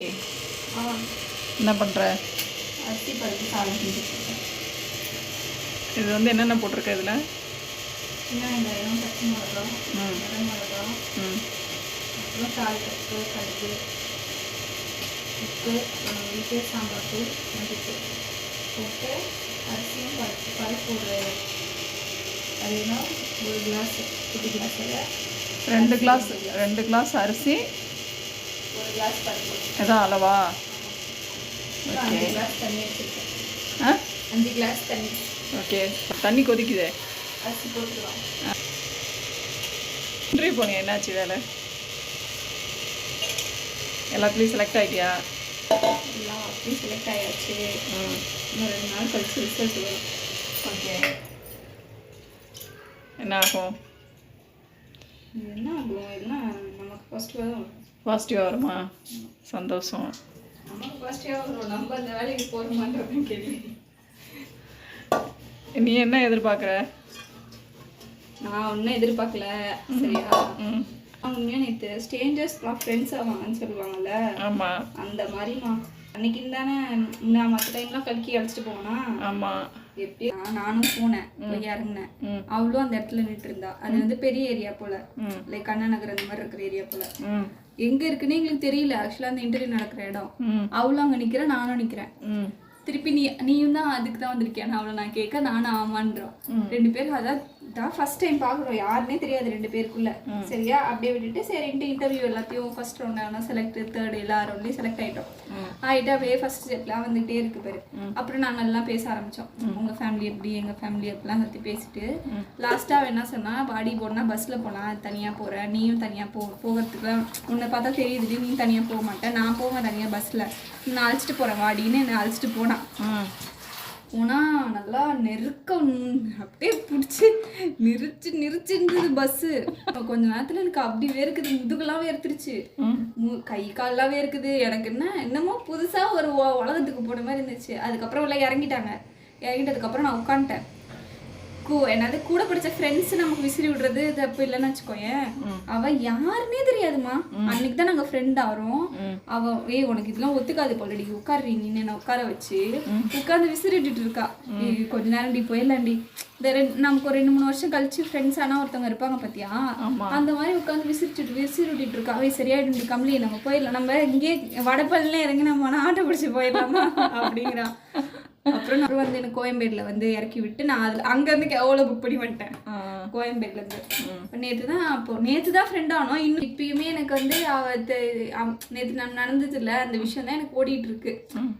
ஆ என்ன பண்ணுற அரிசி பருப்பு சாதம் செஞ்சுருக்கேன் இது வந்து என்னென்ன போட்டிருக்க இதில்? சின்ன வெங்காயம் பச்சை மிளகா. வர மிளகா ம். அப்புறம் கப்பு கடுகு உப்பு வீட்டு சாம்பார் தூள் போட்டு அரிசியும் பருப்பு பருப்பு ஒரு அதுனா ஒரு கிளாஸ் குட்டி கிளாஸில் ரெண்டு கிளாஸ் ரெண்டு கிளாஸ் அரிசி ஒரு கிளாஸ் பருப்பு எதா அளவா? அஞ்சு கிளாஸ் தண்ணி ஆ? அஞ்சு கிளாஸ் தண்ணி. ஓகே. தண்ணி கொதிக்குதே. அரிசி போட்டுக்கலாம் இன்டர்வியூ போனியா என்னாச்சு வேலை? எல்லாத்துலேயும் செலக்ட் ஆகிட்டியா எல்லாம் அப்படியே செலக்ட் ஆயாச்சு. இன்னும் ரெண்டு நாள் கழிச்சு ரிசல்ட் வரும். ஓகே. என்ன ஆகும்? என்ன ஆகும்? இதெல்லாம் நமக்கு ஃபஸ்ட்டு வரும். பாசிட்டிவாக வருமா சந்தோஷம் நீ என்ன எதிர்பார்க்குற? நான் ஒன்றும் எதிர்பார்க்கல. சரியா? உண்மையாக நேற்று ஸ்டேஞ்சர்ஸ்லாம் ஃப்ரெண்ட்ஸ் ஆவாங்கன்னு சொல்லுவாங்கல்ல? ஆமாம் அந்த மாதிரிமா அன்னைக்கு தானே நான் மற்ற டைம்லாம் கல்கி அழைச்சிட்டு போனா? ஆமாம் எப்படி நான் நானும் போனேன். போய் இறங்கினேன். அவளும் அந்த இடத்துல நின்று இருந்தா. அது வந்து பெரிய ஏரியா போல. லைக் அண்ணா நகர் அந்த மாதிரி இருக்கிற ஏரியா போல. எங்க இருக்குன்னு எங்களுக்கு தெரியல. ஆக்சுவலா அந்த இன்டர்வியூ நடக்கிற இடம். அவளும் அங்க நிக்கிறா நானும் நிக்கிறேன். திருப்பி நீ நீயும் தான் அதுக்கு தான் வந்திருக்கேன் அவளை நான் கேட்க நானும் ஆமான்றோம். ரெண்டு பேரும் அதான் தான் ஃபர்ஸ்ட் டைம் பார்க்குறோம். யாருன்னே தெரியாது ரெண்டு பேருக்குள்ள. சரியா? அப்படியே விட்டுட்டு சரின்ட்டு இன்டர்வியூ எல்லாத்தையும் ஃபர்ஸ்ட் ரவுண்ட் ஆனால் செலக்ட் தேர்ட் எல்லா ரவுண்ட்லையும் செலக்ட் ஆயிட்டோம். ம். ஆயிட்டு அப்படியே ஃபர்ஸ்ட் ஸ்டெப்லாம் வந்துகிட்டே இருக்கு பாரு. அப்புறம் நாங்கள் எல்லாம் பேச ஆரம்பிச்சோம். உங்க ஃபேமிலி எப்படி எங்க ஃபேமிலி அப்படிலாம் பற்றி பேசிட்டு லாஸ்ட்டாக என்ன சொன்னா பாடி போனா பஸ்ல போலாம் தனியா போறேன் நீயும் தனியா போ போகிறதுக்குலாம் உன்னை பார்த்தா தெரியுது நீ தனியா போக மாட்டேன் நான் போவேன் தனியா பஸ்ல நான் அழைச்சிட்டு போறேன் வாடின்னு என்னை அழைச்சிட்டு போனான் ம் போனா நல்லா நெருக்க உம் அப்படியே பிடிச்சி நிறுச்சு இருந்தது பஸ்ஸு கொஞ்ச நேரத்துல எனக்கு அப்படி வேர்க்குது முதுகெல்லாம் வேர்த்துருச்சு. கை கால்லாம் வேர்க்குது. எனக்கு என்ன என்னமோ புதுசா ஒரு உலகத்துக்கு போன மாதிரி இருந்துச்சு. அதுக்கப்புறம் எல்லாம் இறங்கிட்டாங்க. இறங்கிட்டதுக்கப்புறம் நான் உட்காந்துட்டேன் என்னது கூட படிச்ச ஃப்ரெண்ட்ஸ் நமக்கு விசிறி விடுறது தப்பு இல்லைன்னு வச்சுக்கோயேன் அவ யாருன்னே தெரியாதுமா அன்னைக்கு தான் நாங்க ஃப்ரெண்ட் ஆகிறோம் அவ ஏய் உனக்கு இதெல்லாம் ஒத்துக்காது போலடி உட்காருறீ நீ என்ன உட்கார வச்சு. உட்கார்ந்து விசிறி விட்டுட்டு இருக்கா. கொஞ்ச நேரம் டி போயிடலாண்டி. நமக்கு ஒரு ரெண்டு மூணு வருஷம் கழிச்சு ஃப்ரெண்ட்ஸ் ஆனா ஒருத்தவங்க இருப்பாங்க பாத்தியா. அந்த மாதிரி உட்காந்து விசிறிச்சுட்டு விசிறி விட்டுட்டு இருக்கா. அவை சரியாயிடும் கம்மிலி நம்ம போயிடலாம். நம்ம இங்கே வடப்பள்ளில இறங்கி நம்ம ஆட்டோ பிடிச்சி போயிடலாமா? அப்படிங்கிறா. அப்புறம் நான் வந்து எனக்கு கோயம்பேடுல வந்து இறக்கி விட்டு நான் அதில் அங்கேருந்து எவ்வளோ புக் பண்ணி வந்துட்டேன். ஆ. கோயம்பேடுல இருந்து நேற்று தான் அப்போ நேற்று தான் ஃப்ரெண்ட் ஆனோம். இன்னும் இப்பயுமே எனக்கு வந்து நேற்று நான் நடந்தது இல்ல அந்த விஷயம் தான் எனக்கு ஓடிட்டு இருக்கு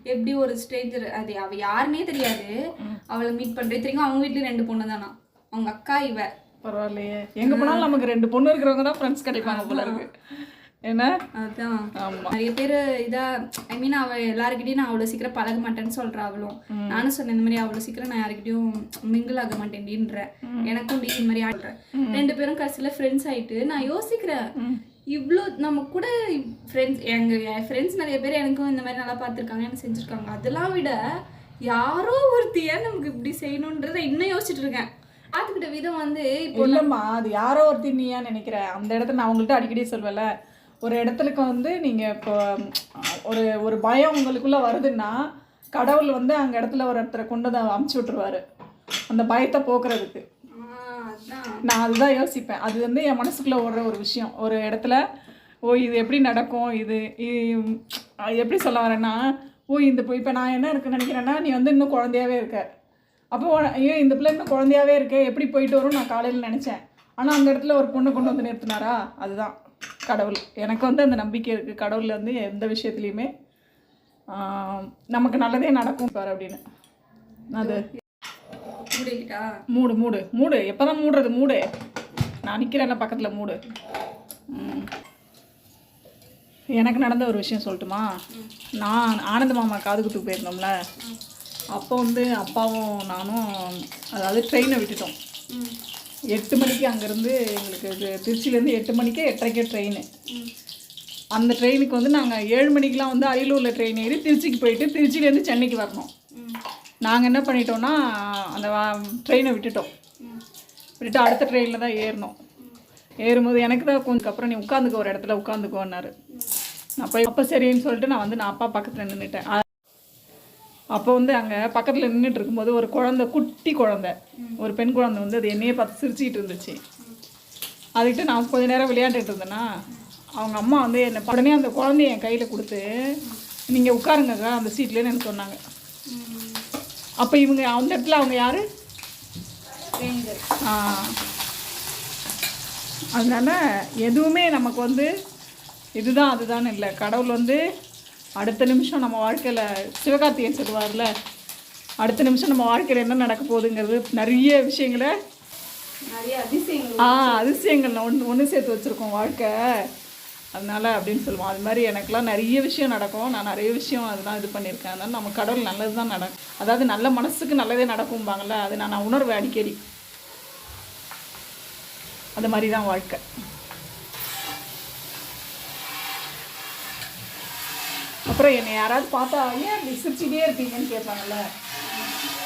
எப்படி ஒரு ஸ்ட்ரேஞ்சர் அது அவ யாருன்னே தெரியாது. அவளை மீட் பண்றது தெரியும். அவங்க வீட்லயும் ரெண்டு பொண்ணு தானா? அவங்க அக்கா இவ. பரவாயில்லையே. எங்கே போனாலும் நமக்கு ரெண்டு பொண்ணு இருக்கிறவங்க தான் ஃப்ரெண்ட்ஸ் கிடைப்பாங்க போல இருக்கு. என்ன? அதான். நிறைய பேர் இதா ஐ மீன் அவ எல்லாருக்கிட்டையும் நான் அவ்வளோ சீக்கிரம் பழக மாட்டேன்னு சொல்றா அவளும் நானும் சொன்னேன் இந்த மாதிரி அவ்வளோ சீக்கிரம் நான் யாருக்கிட்டையும் மிங்கிள் ஆக மாட்டேன்டின்ற எனக்கும் டி இந்த மாதிரி ஆடுறேன் ரெண்டு பேரும் கடைசியில் ஃப்ரெண்ட்ஸ் ஆயிட்டு நான் யோசிக்கிறேன் இவ்வளோ நம்ம கூட ஃப்ரெண்ட்ஸ் எங்கள் ஃப்ரெண்ட்ஸ் நிறைய பேர் எனக்கும் இந்த மாதிரி நல்லா பார்த்துருக்காங்க எனக்கு செஞ்சுருக்காங்க. அதெல்லாம் விட யாரோ ஒருத்திய நமக்கு இப்படி செய்யணுன்றதை இன்னும் யோசிச்சுட்டு இருக்கேன். பார்த்துக்கிட்ட விதம் வந்து இப்போ இல்லைம்மா அது யாரோ ஒருத்தி நீ ஏன் நினைக்கிற. அந்த இடத்துல நான் உங்கள்கிட்ட அடிக்கடி சொல்வேல ஒரு இடத்துலக்கு வந்து நீங்கள் இப்போ ஒரு ஒரு பயம் உங்களுக்குள்ளே வருதுன்னா கடவுள் வந்து அங்கே இடத்துல ஒரு ஒருத்தரை கொண்டு தான் அமுச்சு விட்ருவாரு அந்த பயத்தை போக்குறதுக்கு. நான் அதுதான் யோசிப்பேன். அது வந்து என் மனசுக்குள்ளே ஓடுற ஒரு விஷயம். ஒரு இடத்துல ஓ இது எப்படி நடக்கும்? இது இ- அது எப்படி சொல்ல வரேன்னா ஓ இந்த இப்போ நான் என்ன இருக்குன்னு நினைக்கிறேன்னா நீ வந்து இன்னும் குழந்தையாவே இருக்க. அப்போ ஐயோ இந்த பிள்ளை இன்னும் குழந்தையாவே இருக்கு? எப்படி போயிட்டு வரும் நான் காலையில் நினச்சேன். ஆனால் அந்த இடத்துல ஒரு பொண்ணு கொண்டு வந்து நிறுத்தினாரா? அதுதான். கடவுள். எனக்கு வந்து அந்த நம்பிக்கை இருக்குது கடவுள் வந்து எந்த விஷயத்துலையுமே நமக்கு நல்லதே நடக்கும் பாரு அப்படின்னு. அது. மூடு மூடு. மூடு. எப்போ தான் மூடுறது? மூடு. நான் நிற்கிறேன்ல பக்கத்தில் மூடு. எனக்கு நடந்த ஒரு விஷயம் சொல்லட்டுமா? நான் ஆனந்த மாமா காது குத்துக்கு போயிருந்தோம்ல. அப்போ வந்து அப்பாவும் நானும் அதாவது ட்ரெயினை விட்டுட்டோம். எட்டு மணிக்கு அங்கேருந்து எங்களுக்கு இது திருச்சியிலேருந்து எட்டு மணிக்கு எட்டரைக்கே ட்ரெயின் அந்த ட்ரெயினுக்கு வந்து நாங்கள் ஏழு மணிக்கெலாம் வந்து அரியலூரில் ட்ரெயின் ஏறி திருச்சிக்கு போயிட்டு திருச்சியிலேருந்து சென்னைக்கு வரணும். நாங்கள் என்ன பண்ணிட்டோம்னா அந்த ட்ரெயினை விட்டுட்டோம். விட்டுட்டு அடுத்த ட்ரெயினில் தான் ஏறினோம் ஏறும்போது எனக்கு தான் கொஞ்சம் அப்புறம் நீ உட்காந்துக்கோ ஒரு இடத்துல உட்காந்துக்கோன்னாரு. அப்போ அப்போ சரின்னு சொல்லிட்டு நான் வந்து நான் அப்பா பக்கத்தில் நின்றுட்டேன். அப்போ வந்து அங்கே பக்கத்தில் நின்றுட்டு இருக்கும்போது ஒரு குழந்தை குட்டி குழந்தை. ஒரு பெண் குழந்தை வந்து அது என்னையே பார்த்து சிரிச்சிட்டு இருந்துச்சு. அதுக்கிட்ட நான் கொஞ்ச நேரம் விளையாண்டுட்டு இருந்தேன்னா அவங்க அம்மா வந்து என்னை உடனே அந்த குழந்தைய என் கையில் கொடுத்து நீங்கள் உட்காருங்கக்கா அந்த சீட்லேன்னு எனக்கு சொன்னாங்க. அப்போ இவங்க அந்த இடத்துல அவங்க யார்? ஆ. அதனால எதுவுமே நமக்கு வந்து இதுதான் அதுதான் இல்லை. கடவுள் வந்து அடுத்த நிமிஷம் நம்ம வாழ்க்கையில் சிவகார்த்திகேயன் சொல்லுவார்ல அடுத்த நிமிஷம் நம்ம வாழ்க்கையில் என்ன நடக்க போகுதுங்கிறது நிறைய விஷயங்களை நிறைய அதிசயங்கள் ஆ அதிசயங்கள் ஒன்று ஒன்று சேர்த்து வச்சுருக்கோம் வாழ்க்கை. அதனால அப்படின்னு சொல்லுவோம். அது மாதிரி எனக்கெல்லாம் நிறைய விஷயம் நடக்கும். நான் நிறைய விஷயம் அதெல்லாம் இது பண்ணியிருக்கேன். அதனால நம்ம கடவுள் நல்லது தான் நடக்கும் அதாவது நல்ல மனசுக்கு நல்லதே நடக்கும்பாங்கள்ல அது நான் நான் உணர்வேன் அடிக்கடி. அந்த மாதிரி தான் வாழ்க்கை. அப்புறம் என்னை யாராவது பார்த்தா ஏன் இப்படி சிரிச்சுட்டே இருக்கீங்கன்னு கேட்பாங்கல்ல?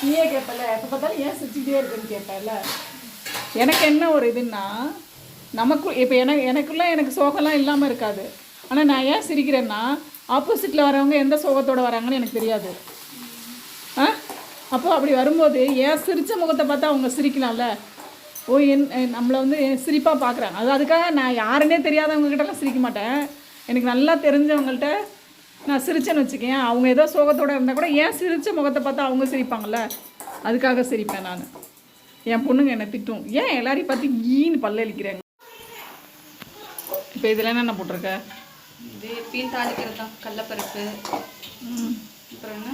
நீயே கேட்பல எப்போ பார்த்தாலும் ஏன் சிரிச்சுட்டே இருக்குன்னு கேட்பல எனக்கு என்ன ஒரு இதுன்னா நமக்கு இப்போ எனக்கு எனக்குள்ள எனக்கு சோகம்லாம் இல்லாமல் இருக்காது. ஆனால் நான் ஏன் சிரிக்கிறேன்னா ஆப்போசிட்டில் வரவங்க எந்த சோகத்தோடு வராங்கன்னு எனக்கு தெரியாது. ஆ? அப்போ அப்படி வரும்போது ஏன் சிரிச்ச முகத்தை பார்த்தா அவங்க சிரிக்கலாம்ல? ஓ என் நம்மளை வந்து சிரிப்பாக பார்க்குறாங்க. அது அதுக்காக நான் யாருன்னே தெரியாதவங்ககிட்டலாம் சிரிக்க மாட்டேன். எனக்கு நல்லா தெரிஞ்சவங்கள்ட்ட நான் சிரிச்சேன்னு வச்சுக்கேன். அவங்க ஏதோ சோகத்தோட இருந்தால் கூட ஏன் சிரிச்ச முகத்தை பார்த்தா அவங்க சிரிப்பாங்கல்ல? அதுக்காக சிரிப்பேன் நான். என் பொண்ணுங்க என்னை திட்டும். ஏன் எல்லாரையும் பார்த்து ஈன்னு பல்லளிக்கிறாங்க இப்போ இதில் என்னென்ன போட்டிருக்க? இது எப்பயும் தாளிக்கிறது? தான் கடலப்பருப்பு. அப்புறம் என்ன?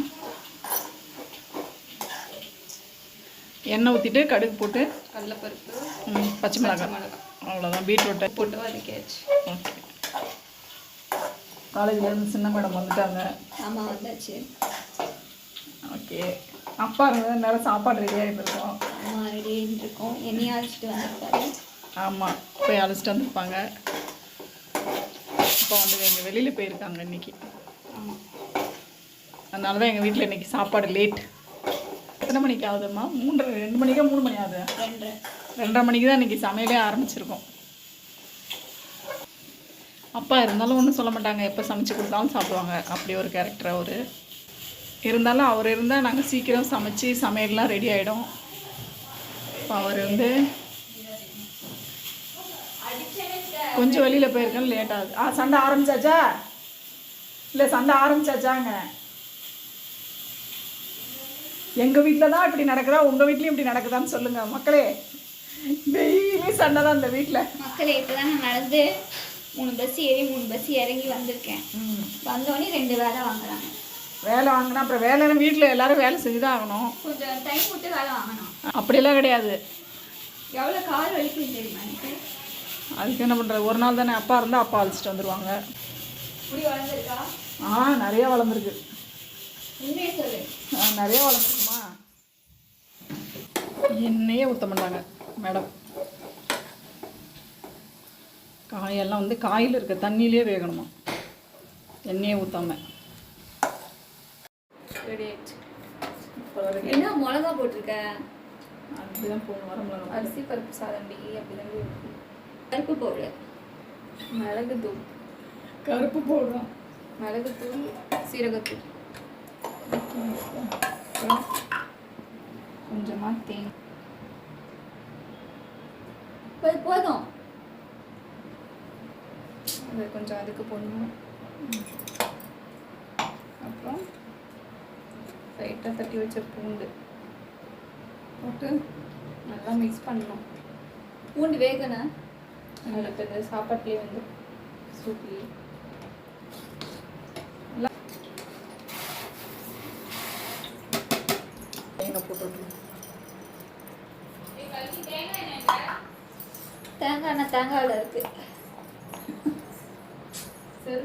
எண்ணெய் ஊற்றிட்டு கடுகு போட்டு கடலப்பருப்பு. பச்சை மிளகாய். மிளகாய். அவ்வளோதான் பீட்ரூட்டை. போட்டு வதக்கியாச்சு. ஓகே. காலேஜ்லேருந்து சின்ன மேடம் வந்துட்டாங்க. ஆமாம் வந்தாச்சு. ஓகே. அப்பா இருந்தது நேரம் சாப்பாடு ரெடியாக இருந்திருக்கோம் அம்மா ரெடி இருக்கோம் என்னையும் அழைச்சிட்டு வந்திருக்காரு. ஆமாம் போய் அழைச்சிட்டு வந்திருப்பாங்க. அப்பா வந்து எங்கள் வெளியில் போயிருக்காங்க இன்னைக்கு. ஆமாம் அதனால தான் எங்கள் வீட்டில் இன்னைக்கு சாப்பாடு லேட் எத்தனை மணிக்கு ஆகுதும்மா மூன்றரை ரெண்டு மணிக்கா மூணு மணி ஆகுது? ரெண்டு ரெண்டரை மணிக்கு தான் இன்றைக்கி சமையலே ஆரம்பிச்சிருக்கோம். அப்பா இருந்தாலும் ஒன்றும் சொல்ல மாட்டாங்க. எப்போ சமைச்சு கொடுத்தாலும் சாப்பிடுவாங்க. அப்படி ஒரு கேரக்டர் அவர். இருந்தாலும் அவர் இருந்தால் நாங்கள் சீக்கிரம் சமைச்சு சமையல்லாம் ரெடி ஆகிடும் இப்போ அவர் வந்து கொஞ்சம் வெளியில் போயிருக்கேன். லேட் ஆகுது. ஆ சண்டை ஆரம்பிச்சாச்சா? இல்லை சண்டை ஆரம்பிச்சாச்சாங்க? எங்கள் வீட்டில் தான் இப்படி நடக்குதா? உங்கள் வீட்லேயும் இப்படி நடக்குதான்னு சொல்லுங்கள் மக்களே டெய்லி சண்டை தான் இந்த வீட்டில் மக்களே இப்போ தான் நடந்து மூணு பஸ் ஏறி மூணு பஸ் இறங்கி வந்திருக்கேன். வந்தோடனே ரெண்டு வேலை வாங்குறாங்க. வேலை வாங்கினா அப்புறம் வேலைன்னு வீட்டில் எல்லாரும் வேலை செஞ்சு தான் ஆகணும். கொஞ்சம் டைம் விட்டு வேலை வாங்கணும். அப்படியெல்லாம் கிடையாது. எவ்வளோ கால் வலிக்கும் தெரியுமா எனக்கு? அதுக்கு என்ன பண்ணுறது ஒரு நாள் தானே அப்பா இருந்தால் அப்பா அழைச்சிட்டு வந்துடுவாங்க முடி வளர்ந்துருக்கா? ஆ நிறைய வளர்ந்துருக்கு. உண்மையை சொல்லு. நிறைய வளர்ந்துருக்குமா? எண்ணெயே ஊற்ற மாட்டாங்க மேடம். காயெல்லாம் வந்து காயில் இருக்க தண்ணியிலே வேகணுமா? எண்ணெயே ஊற்றாம ரெடி ஆயிடுச்சு என்ன மிளகா போட்டிருக்க? அப்படிதான் போகணும் வர மிளகா அரிசி பருப்பு சாதம் அப்படிதான் இருக்கு. பருப்பு போடு. மிளகு தூள். கருப்பு போடுறோம். மிளகு தூள் சீரகத்தூள் கொஞ்சமாக தேன். போது போதும். அது கொஞ்சம் அதுக்கு போடணும். அப்புறம் லைட்டாக தட்டி வச்ச பூண்டு போட்டு நல்லா மிக்ஸ் பண்ணணும். பூண்டு இப்போ இந்த சாப்பாட்லேயே வந்து சூப்லேயே தேங்காய் போட்டு விட்டுருங்க. தேங்காய் எண்ணெய் தேங்காயில் இருக்கு சரி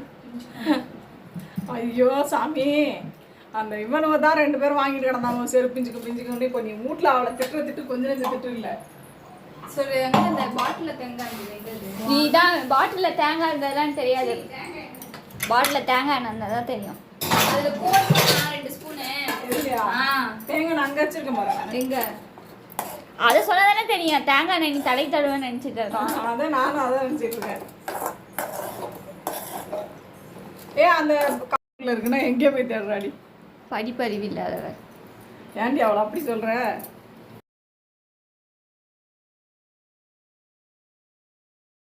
ஐயோ சாமி. அந்த இவனுவ தான் ரெண்டு பேரும் வாங்கிட்டு கிடந்தாங்க செருப்பு பிஞ்சுக்கு பிஞ்சுக்கு இப்போ நீ வீட்டில் அவளை திட்டுற திட்டு கொஞ்ச நேரம் திட்டு இல்லை. சரி அங்கே அந்த பாட்டிலில் தேங்காய் இருந்தது நீ தான் பாட்டிலில் தேங்காய் இருந்ததெல்லாம் தெரியாது. பாட்டிலில் தேங்காய் எண்ணெய் இருந்தால் தான் தெரியும். அதில் போடணும் ரெண்டு ஸ்பூனு இல்லையா? ஆ. தேங்காய் நான் அங்கே வச்சிருக்கேன் பாருங்க எங்க? அதை சொன்னால் தானே தெரியும். தேங்காய் எண்ணெய் நீ தலை தழுவேன்னு நினச்சிட்டு இருக்கோம். அதான் நானும் அதான் நினச்சிட்டு இருக்கேன். ஏ அந்த இருக்குன்னா எங்கே போய் தேடுறாடி. படிப்பறிவு இல்லாதவர் ஏன்டி அவளை அப்படி சொல்ற?